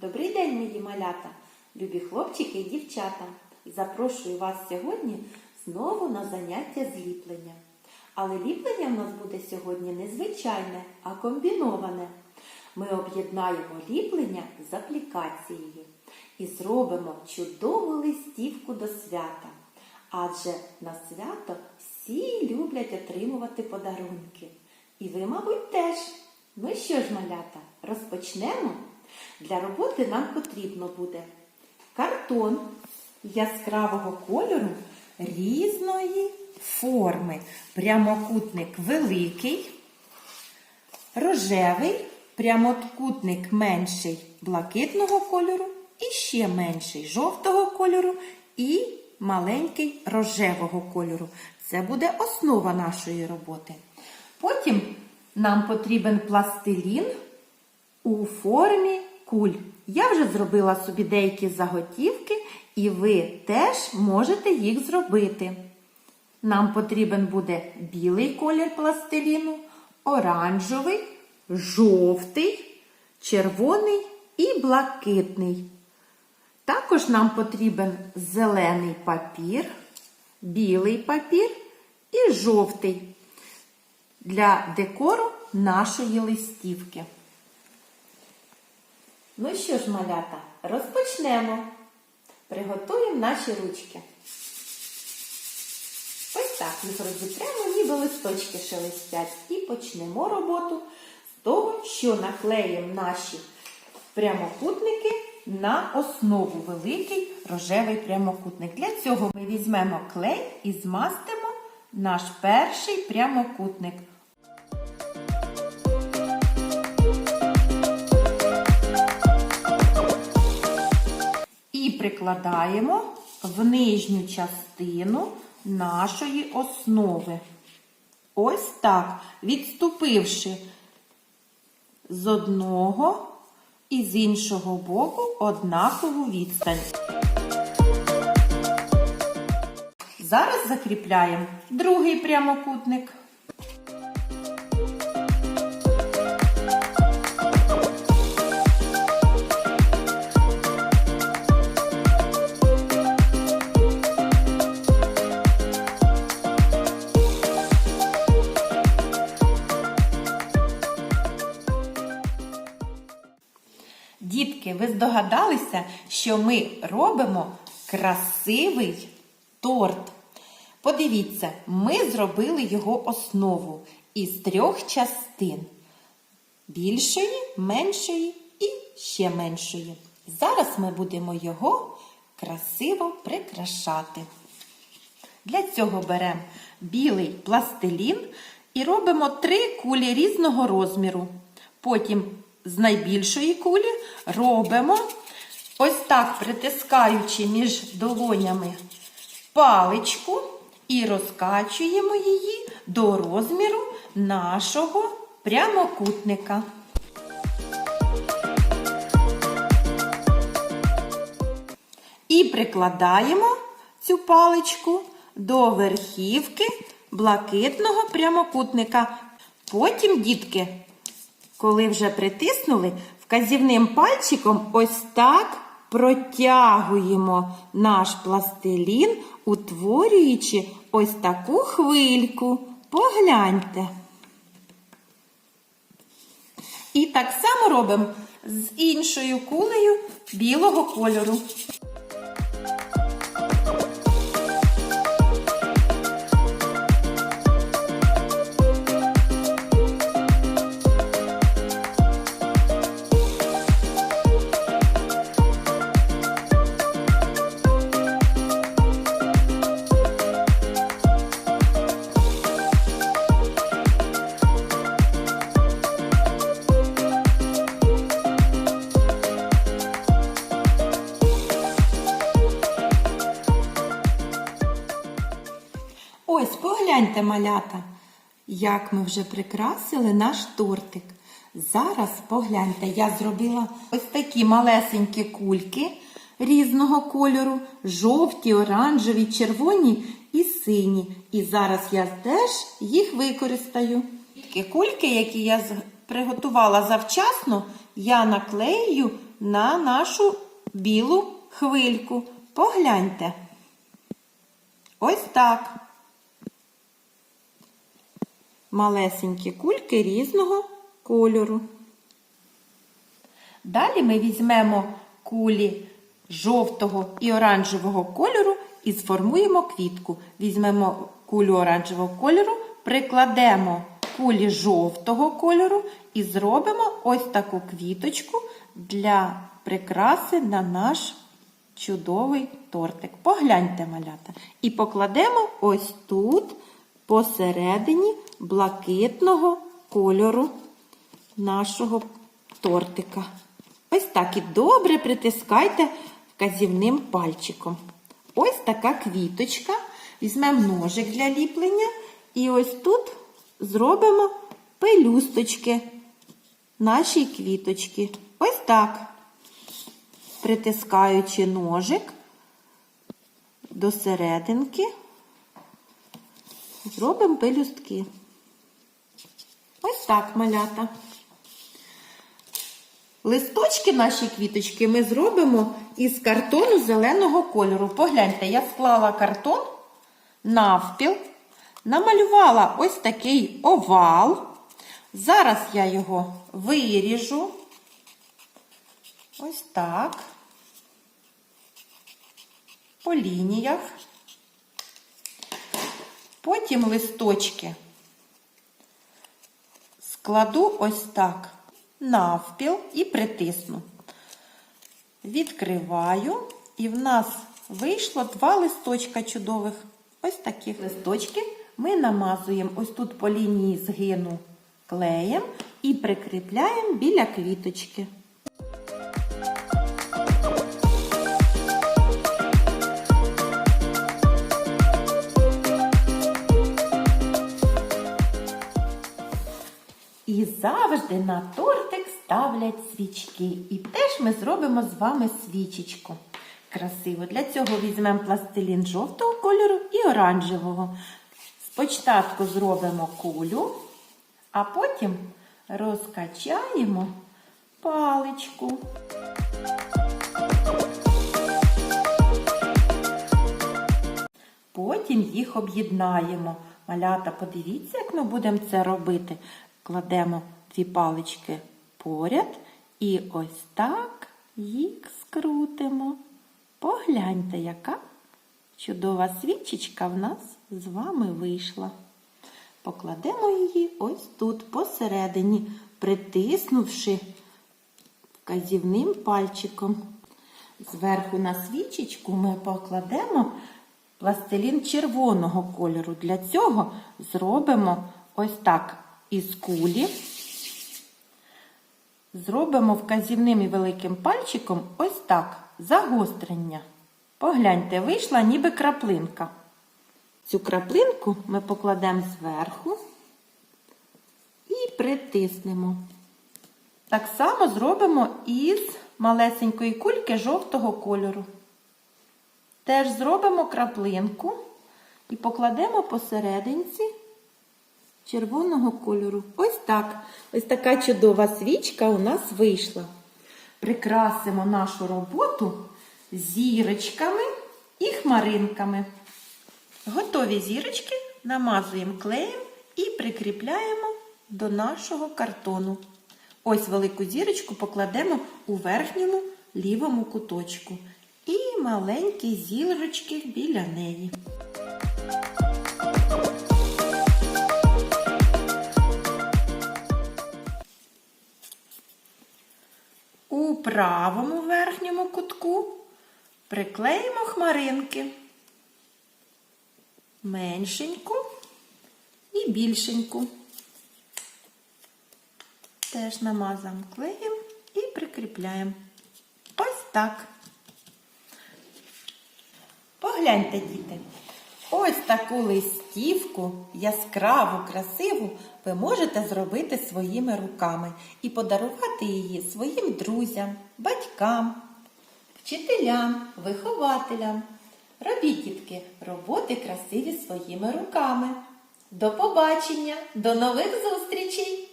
Добрий день, мої малята, любі хлопчики і дівчата. Запрошую вас сьогодні знову на заняття з ліплення. Але ліплення в нас буде сьогодні не звичайне, а комбіноване. Ми об'єднаємо ліплення з аплікацією і зробимо чудову листівку до свята. Адже на свято всі люблять отримувати подарунки. І ви, мабуть, теж. Ну що ж, малята, розпочнемо? Для роботи нам потрібно буде картон яскравого кольору різної форми. Прямокутник великий, рожевий, прямокутник менший блакитного кольору і ще менший жовтого кольору і маленький рожевого кольору. Це буде основа нашої роботи. Потім нам потрібен пластилін у формі куль. Я вже зробила собі деякі заготівки, і ви теж можете їх зробити. Нам потрібен буде білий колір пластиліну, оранжевий, жовтий, червоний і блакитний. Також нам потрібен зелений папір, білий папір і жовтий для декору нашої листівки. Ну що ж, малята, розпочнемо. Приготуємо наші ручки. Ось так їх розітремо, ніби листочки шелестять. І почнемо роботу з того, що наклеїмо наші прямокутники на основу великий рожевий прямокутник. Для цього ми візьмемо клей і змастимо наш перший прямокутник. Прикладаємо в нижню частину нашої основи. Ось так, відступивши з одного і з іншого боку однакову відстань. Зараз закріпляємо другий прямокутник. Здогадалися, що ми робимо красивий торт. Подивіться, ми зробили його основу із трьох частин: більшої, меншої і ще меншої. Зараз ми будемо його красиво прикрашати. Для цього беремо білий пластилін і робимо три кулі різного розміру. Потім з найбільшої кулі робимо ось так, притискаючи між долонями паличку і розкачуємо її до розміру нашого прямокутника. І прикладаємо цю паличку до верхівки блакитного прямокутника. Потім, дітки, коли вже притиснули, вказівним пальчиком ось так протягуємо наш пластилін, утворюючи ось таку хвильку. Погляньте. І так само робимо з іншою кулею білого кольору. Погляньте, малята, як ми вже прикрасили наш тортик. Зараз погляньте, я зробила ось такі малесенькі кульки різного кольору: жовті, оранжеві, червоні і сині. І зараз я теж їх використаю. Такі кульки, які я приготувала завчасно, я наклею на нашу білу хвильку. Погляньте. Ось так. Малесенькі кульки різного кольору. Далі ми візьмемо кулі жовтого і оранжевого кольору і сформуємо квітку. Візьмемо кулю оранжевого кольору, прикладемо кулі жовтого кольору і зробимо ось таку квіточку для прикраси на наш чудовий тортик. Погляньте, малята. І покладемо ось тут посередині блакитного кольору нашого тортика. Ось так і добре притискайте вказівним пальчиком. Ось така квіточка. Візьмемо ножик для ліплення. І ось тут зробимо пелюсточки нашій квіточки. Ось так. Притискаючи ножик до серединки, зробимо пелюстки. Ось так, малята. Листочки наші квіточки ми зробимо із картону зеленого кольору. Погляньте, я склала картон навпіл, намалювала ось такий овал. Зараз я його виріжу. Ось так. По лініях. Потім листочки складу ось так навпіл і притисну. Відкриваю, і в нас вийшло два листочка чудових. Ось такі листочки ми намазуємо ось тут по лінії згину клеєм і прикріпляємо біля квіточки. І завжди на тортик ставлять свічки. І теж ми зробимо з вами свічечку. Красиво. Для цього візьмемо пластилін жовтого кольору і оранжевого. Спочатку зробимо кулю, а потім розкачаємо паличку. Потім їх об'єднаємо. Малята, подивіться, як ми будемо це робити. Кладемо дві палички поряд і ось так їх скрутимо. Погляньте, яка чудова свічечка в нас з вами вийшла. Покладемо її ось тут посередині, притиснувши вказівним пальчиком. Зверху на свічечку ми покладемо пластилін червоного кольору. Для цього зробимо ось так із кулі. Зробимо вказівним і великим пальчиком ось так загострення. Погляньте, вийшла ніби краплинка. Цю краплинку ми покладемо зверху і притиснемо. Так само зробимо із малесенької кульки жовтого кольору. Теж зробимо краплинку і покладемо посерединці червоного кольору. Ось так. Ось така чудова свічка у нас вийшла. Прикрасимо нашу роботу зірочками і хмаринками. Готові зірочки намазуємо клеєм і прикріпляємо до нашого картону. Ось велику зірочку покладемо у верхньому лівому куточку. І маленькі зірочки біля неї. Правому верхньому кутку приклеїмо хмаринки. Меншеньку і більшеньку. Теж намазуємо клеєм і прикріпляємо. Ось так. Погляньте, діти. Ось таку листівку, яскраву, красиву, ви можете зробити своїми руками і подарувати її своїм друзям, батькам, вчителям, вихователям. Робіть, роботи красиві своїми руками. До побачення, до нових зустрічей!